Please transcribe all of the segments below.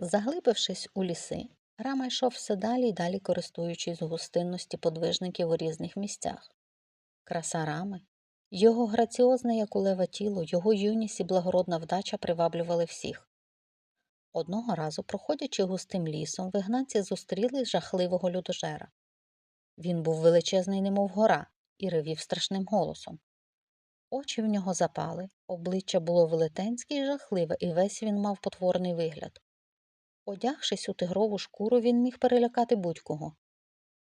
Заглибившись у ліси, Рама йшов все далі й далі, користуючись гостинності подвижників у різних місцях. Краса рами, його граціозне, як у лева тіло, його юність і благородна вдача приваблювали всіх. Одного разу, проходячи густим лісом, вигнанці зустріли жахливого людожера. Він був величезний, немов гора, і ревів страшним голосом. Очі в нього запали, обличчя було велетенське і жахливе, і весь він мав потворний вигляд. Одягшись у тигрову шкуру, він міг перелякати будь-кого.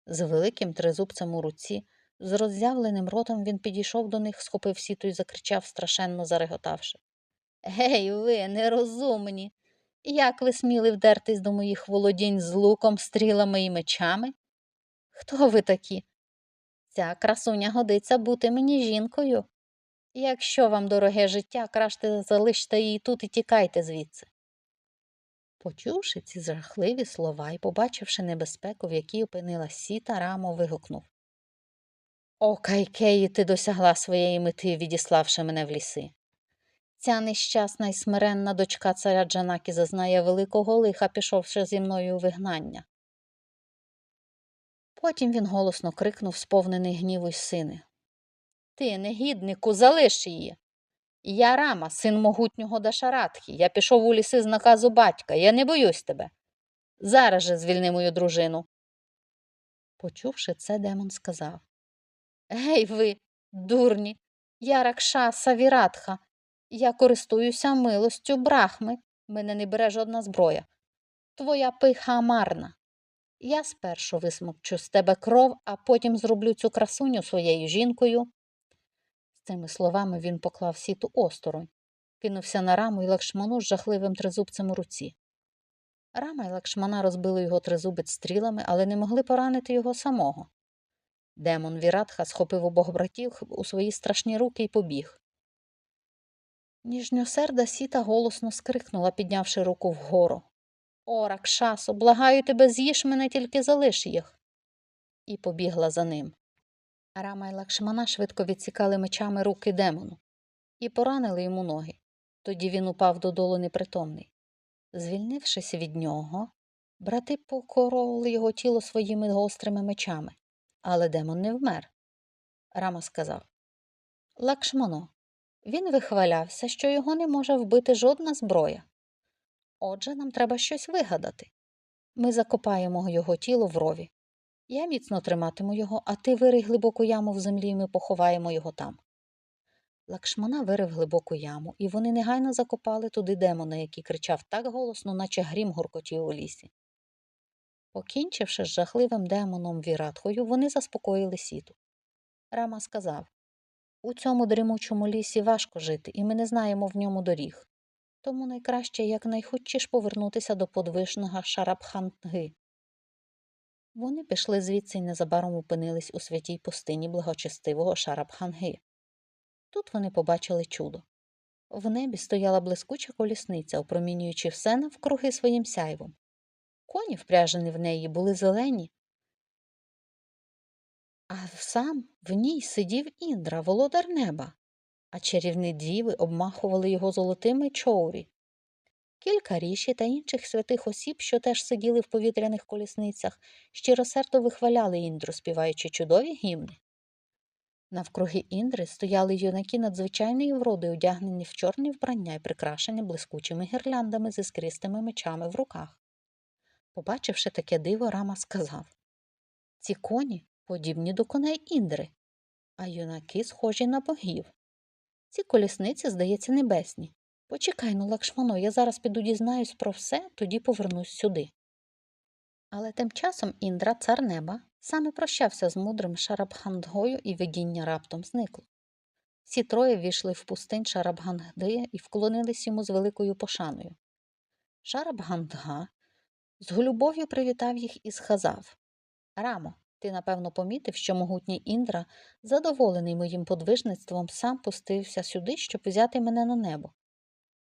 З великим тризубцем у руці, з роззявленим ротом він підійшов до них, схопив сіту і закричав, страшенно зареготавши. Гей, ви, нерозумні! Як ви сміли вдертись до моїх володінь з луком, стрілами і мечами? Хто ви такі? Ця красуня годиться бути мені жінкою. Якщо вам дороге життя, краще залиште її тут і тікайте звідси. Почувши ці жахливі слова і побачивши небезпеку, в якій опинилась сіта, Рамо вигукнув О, Кайкеї, ти досягла своєї мети, відіславши мене в ліси. Ця нещасна і смиренна дочка царя Джанакі зазнає великого лиха, пішовши зі мною у вигнання. Потім він голосно крикнув, сповнений гніву й сини. Ти, негіднику, залиш її. Я Рама, син могутнього Дашаратхи. Я пішов у ліси з наказу батька. Я не боюсь тебе. Зараз же звільни мою дружину. Почувши це, демон сказав Гей ви, дурні, я Ракшаса Віратха. Я користуюся милостю брахми. Мене не бере жодна зброя. Твоя пиха марна. Я спершу висмокчу з тебе кров, а потім зроблю цю красуню своєю жінкою. Цими словами він поклав сіту осторонь, кинувся на раму і лакшману з жахливим тризубцем у руці. Рама і лакшмана розбили його тризубець стрілами, але не могли поранити його самого. Демон Віратха схопив обох братів у свої страшні руки і побіг. Ніжньосерда сіта голосно скрикнула, піднявши руку вгору. О, Ракшасо, благаю тебе, з'їж мене, тільки залиш їх. І побігла за ним. Рама й Лакшмана швидко відсікали мечами руки демону і поранили йому ноги. Тоді він упав додолу непритомний. Звільнившись від нього, брати покоровували його тіло своїми гострими мечами, але демон не вмер. Рама сказав Лакшмано, він вихвалявся, що його не може вбити жодна зброя. Отже, нам треба щось вигадати. Ми закопаємо його тіло в рові. Я міцно триматиму його, а ти вирий глибоку яму в землі, і ми поховаємо його там. Лакшмана вирив глибоку яму, і вони негайно закопали туди демона, який кричав так голосно, наче грім гуркотів у лісі. Покінчивши з жахливим демоном Віратхою, вони заспокоїли сіту. Рама сказав У цьому дрімучому лісі важко жити, і ми не знаємо в ньому доріг. Тому найкраще якнайхутчіш повернутися до подвижного Шарабханги. Вони пішли звідси й незабаром опинились у святій пустині благочестивого Шарабханги. Тут вони побачили чудо. В небі стояла блискуча колісниця, опромінюючи все навкруги своїм сяйвом. Коні, впряжені в неї, були зелені, а сам в ній сидів Індра, володар неба, а чарівні діви обмахували його золотими чоурі. Кілька ріші та інших святих осіб, що теж сиділи в повітряних колісницях, щиросердо вихваляли Індру, співаючи чудові гімни. Навкруги Індри стояли юнаки надзвичайної вроди, одягнені в чорні вбрання і прикрашені блискучими гірляндами з іскристими мечами в руках. Побачивши таке диво, Рама сказав Ці коні подібні до коней Індри, а юнаки схожі на богів. Ці колісниці, здається, небесні. Почекай, ну, Лакшмано, я зараз піду дізнаюсь про все, тоді повернусь сюди. Але тим часом Індра, цар неба, саме прощався з мудрим Шарабхандгою і видіння раптом зникло. Всі троє війшли в пустинь Шарабхангди і вклонились йому з великою пошаною. Шарабхандга з голюбов'ю привітав їх і сказав Рамо, ти, напевно, помітив, що могутній Індра, задоволений моїм подвижництвом, сам пустився сюди, щоб взяти мене на небо.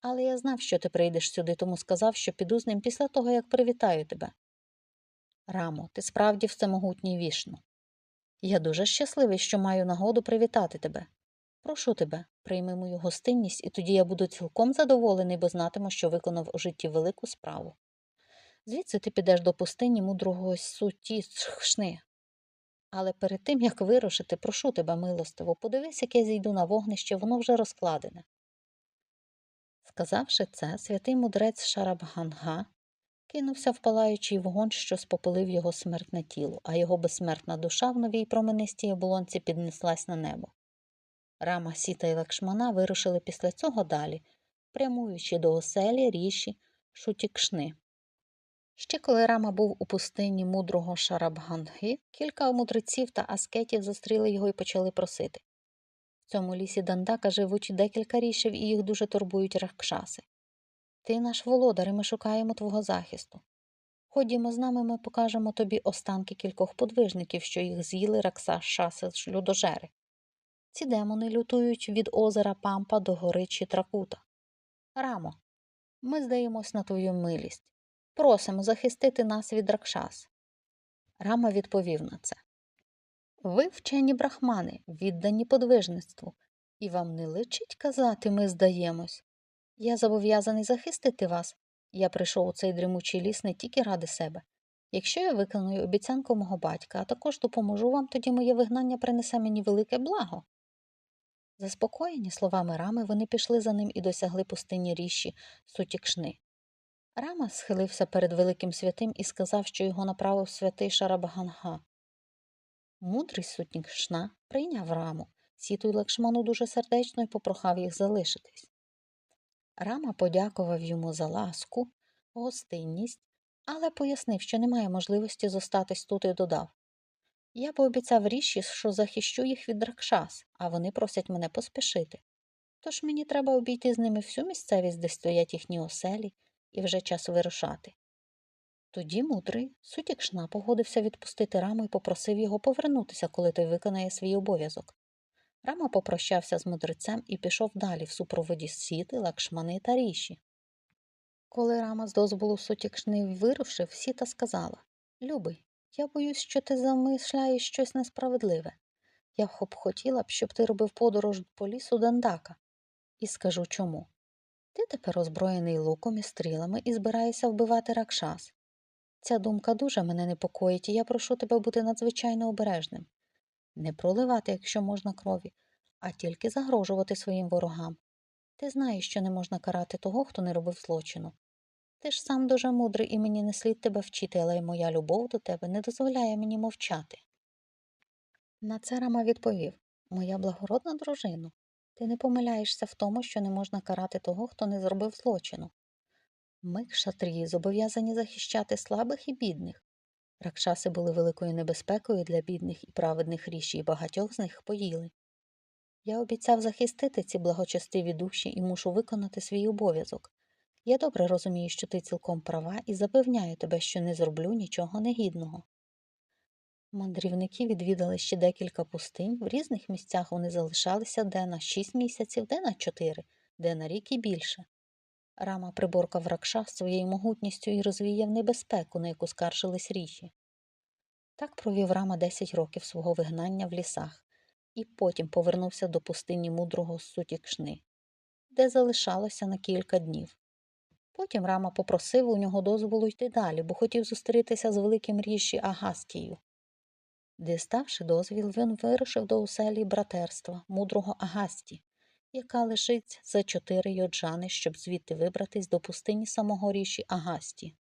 Але я знав, що ти прийдеш сюди, тому сказав, що піду з ним після того, як привітаю тебе. Рамо, ти справді всемогутній вішну. Я дуже щасливий, що маю нагоду привітати тебе. Прошу тебе, прийми мою гостинність, і тоді я буду цілком задоволений, бо знатиму, що виконав у житті велику справу. Звідси ти підеш до пустині мудрого суті Тшхшни. Але перед тим, як вирушити, прошу тебе, милостиво, подивись, як я зійду на вогнище, воно вже розкладене. Сказавши це, святий мудрець Шарабганга кинувся в палаючий вогонь, що спопалив його смертне тіло, а його безсмертна душа в новій променистій оболонці піднеслась на небо. Рама, Сіта і Лакшмана вирушили після цього далі, прямуючи до оселі ріші Шутікшни. Ще коли Рама був у пустині мудрого Шарабганги, кілька мудреців та аскетів зустріли його і почали просити. В цьому лісі Дандака живуть декілька рішів, і їх дуже турбують ракшаси. Ти наш володар, і ми шукаємо твого захисту. Ходімо з нами, ми покажемо тобі останки кількох подвижників, що їх з'їли раксашаси людожери. Ці демони лютують від озера Пампа до гори Чітракута. Рамо, ми здаємось на твою милість. Просимо захистити нас від ракшас. Рама відповів на це. Ви вчені брахмани, віддані подвижництву, і вам не личить казати ми здаємось. Я зобов'язаний захистити вас. Я прийшов у цей дрімучий ліс не тільки ради себе. Якщо я виконую обіцянку мого батька, а також допоможу вам, тоді моє вигнання принесе мені велике благо. Заспокоєні словами рами, вони пішли за ним і досягли пустині ріші Сутікшни. Рама схилився перед великим святим і сказав, що його направив святий Шарабаганга. Мудрий сутнік Шна прийняв раму, сіту й Лакшману дуже сердечно і попрохав їх залишитись. Рама подякував йому за ласку, гостинність, але пояснив, що немає можливості зостатись тут і додав Я пообіцяв ріші, що захищу їх від ракшас, а вони просять мене поспішити. Тож мені треба обійти з ними всю місцевість, де стоять їхні оселі, і вже час вирушати. Тоді мудрий сутік Шна погодився відпустити раму і попросив його повернутися, коли той виконає свій обов'язок. Рама попрощався з мудрецем і пішов далі в супроводі сіти, лакшмани та ріші. Коли рама з дозволу сутікшни вирушив, сіта сказала Любий, я боюсь, що ти замишляєш щось несправедливе. Я б хотіла б, щоб ти робив подорож по лісу Дандака. І скажу чому. Ти тепер озброєний луком і стрілами і збираєшся вбивати ракшас. Ця думка дуже мене непокоїть, і я прошу тебе бути надзвичайно обережним. Не проливати, якщо можна крові, а тільки загрожувати своїм ворогам. Ти знаєш, що не можна карати того, хто не робив злочину. Ти ж сам дуже мудрий, і мені не слід тебе вчити, але й моя любов до тебе не дозволяє мені мовчати. На це Рама відповів Моя благородна дружина, ти не помиляєшся в тому, що не можна карати того, хто не зробив злочину. Ми, шатрії, зобов'язані захищати слабих і бідних. Ракшаси були великою небезпекою для бідних і праведних ріші, і багатьох з них поїли. Я обіцяв захистити ці благочестиві душі і мушу виконати свій обов'язок. Я добре розумію, що ти цілком права, і запевняю тебе, що не зроблю нічого негідного. Мандрівники відвідали ще декілька пустинь, в різних місцях вони залишалися де на шість місяців, де на чотири, де на рік і більше. Рама приборкав ракша своєю могутністю і розвіяв небезпеку, на яку скаржились ріші. Так провів Рама десять років свого вигнання в лісах і потім повернувся до пустині мудрого Сутікшни, де залишалося на кілька днів. Потім Рама попросив у нього дозволу йти далі, бо хотів зустрітися з великим ріші Агастією. Діставши дозвіл, він вирушив до оселі братерства, мудрого Агасті, яка лежить за чотири йоджани, щоб звідти вибратись до пустині самого ріші Агасті.